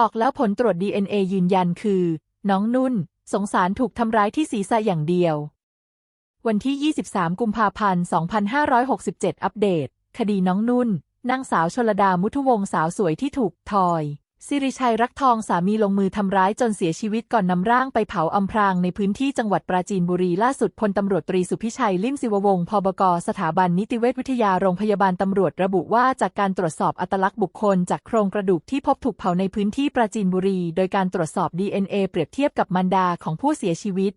ออกแล้วผลตรวจ DNA ยืนยันคือ น้องนุ่น สงสารถูกทำร้ายที่ศีรษะอย่างเดียว วันที่ 23 กุมภาพันธ์ 2567 อัปเดต คดีน้องนุ่นนางสาวชลดามุทุวงศ์สาวสวยที่ถูกทอย สิริชัยรักทองสามีลงมือทำร้ายจนเสียชีวิตก่อนนำร่างไปเผาอำพรางในพื้นที่จังหวัดปราจีนบุรีล่าสุดพลตำรวจตรีสุพิชัยลิมศิววงศ์พบกสถาบันนิติเวชวิทยาโรงพยาบาลตำรวจระบุว่าจากการตรวจสอบอัตลักษณ์บุคคล จากโครงกระดูกที่พบถูกเผาในพื้นที่ปราจีนบุรี โดยการตรวจสอบ DNA เปรียบเทียบกับมันดาของผู้เสียชีวิต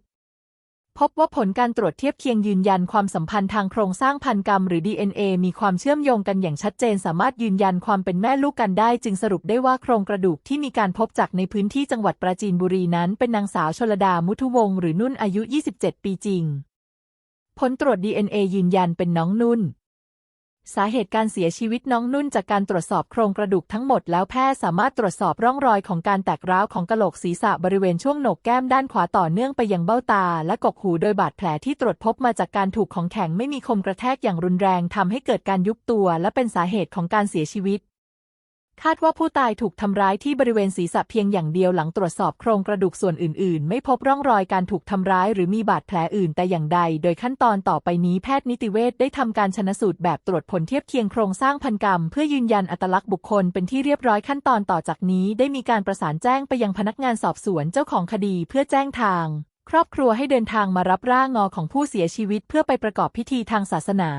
พบว่าผลการตรวจเทียบเคียงยืนยันความสัมพันธ์ทางโครงสร้างพันธุกรรมหรือ DNA มีความเชื่อมโยงกันอย่างชัดเจน สามารถยืนยันความเป็นแม่ลูกกันได้ จึงสรุปได้ว่าโครงกระดูกที่มีการพบจากในพื้นที่จังหวัดปราจีนบุรีนั้น เป็นนางสาวชลดามุทุวงศ์หรือนุ่นอายุ 27 ปีจริง ผลตรวจ DNA ยืนยันเป็นน้องนุ่น สาเหตุการเสียชีวิตน้องนุ่นจากการตรวจสอบโครงกระดูกทั้งหมดแล้วแพทย์สามารถตรวจสอบร่องรอยของการแตกร้าวของกะโหลกศีรษะบริเวณช่วงโหนกแก้มด้านขวาต่อเนื่องไปยังเบ้าตา และกกหูโดยบาดแผลที่ตรวจพบมาจากการถูกของแข็งไม่มีคมกระแทกอย่างรุนแรงทำให้เกิดการยุบตัว และเป็นสาเหตุของการเสียชีวิต คาดว่าผู้ตายถูกทำร้ายที่บริเวณศีรษะเพียงอย่างเดียวหลังตรวจสอบโครงกระดูกส่วนอื่น ๆ ไม่พบร่องรอยการถูกทำร้ายหรือมีบาดแผลอื่นแต่อย่างใด โดยขั้นตอนต่อไปนี้แพทย์นิติเวชได้ทำการชนสูตรแบบตรวจผลเทียบเคียงโครงสร้างพันกรรม เพื่อยืนยันอัตลักษณ์บุคคลเป็นที่เรียบร้อยขั้นตอนต่อจากนี้ ได้มีการประสานแจ้งไปยังพนักงานสอบสวนเจ้าของคดีเพื่อแจ้งทาง ครอบครัวให้เดินทางมารับร่างงอของผู้เสียชีวิต เพื่อไปประกอบพิธีทางศาสนา